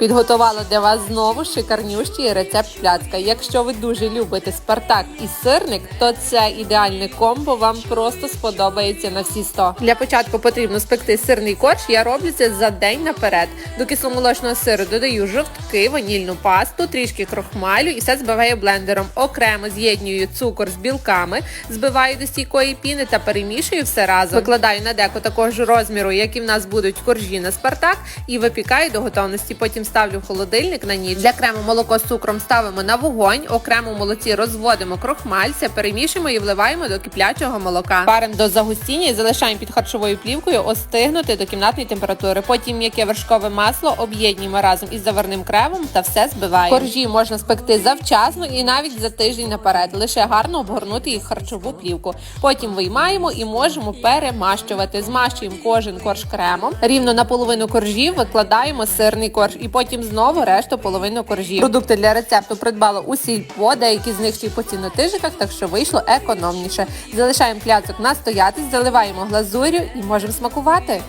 Підготувала для вас знову шикарнющий рецепт пляцка. Якщо ви дуже любите спартак і сирник, то це ідеальне комбо вам просто сподобається на всі 100. Для початку потрібно спекти сирний корж. Я роблю це за день наперед. До кисломолочного сиру додаю жовтки, ванільну пасту, трішки крохмалю і все збиваю блендером. Окремо з'єднюю цукор з білками, збиваю до стійкої піни та перемішую все разом. Викладаю на деко такого ж розміру, як і в нас будуть коржі на спартак, і випікаю до готовності. Потім ставлю в холодильник на ніч. Для крему молоко з цукром ставимо на вогонь. Окремо молоці розводимо крохмаль, це перемішуємо і вливаємо до киплячого молока. Паримо до загустіння і залишаємо під харчовою плівкою остигнути до кімнатної температури. Потім м'яке вершкове масло об'єднуємо разом із заварним кремом та все збиваємо. Коржі можна спекти завчасно і навіть за тиждень наперед. Лише гарно обгорнути їх харчову плівку. Потім виймаємо і можемо перемащувати. Змащуємо кожен корж кремом. Рівно на половину коржів викладаємо сирний корж і потім знову решту половину коржів. Продукти для рецепту придбала у сільпо, деякі з них ще й по цінотижиках, так що вийшло економніше. Залишаємо пляцок настоятись, заливаємо глазур'ю і можемо смакувати.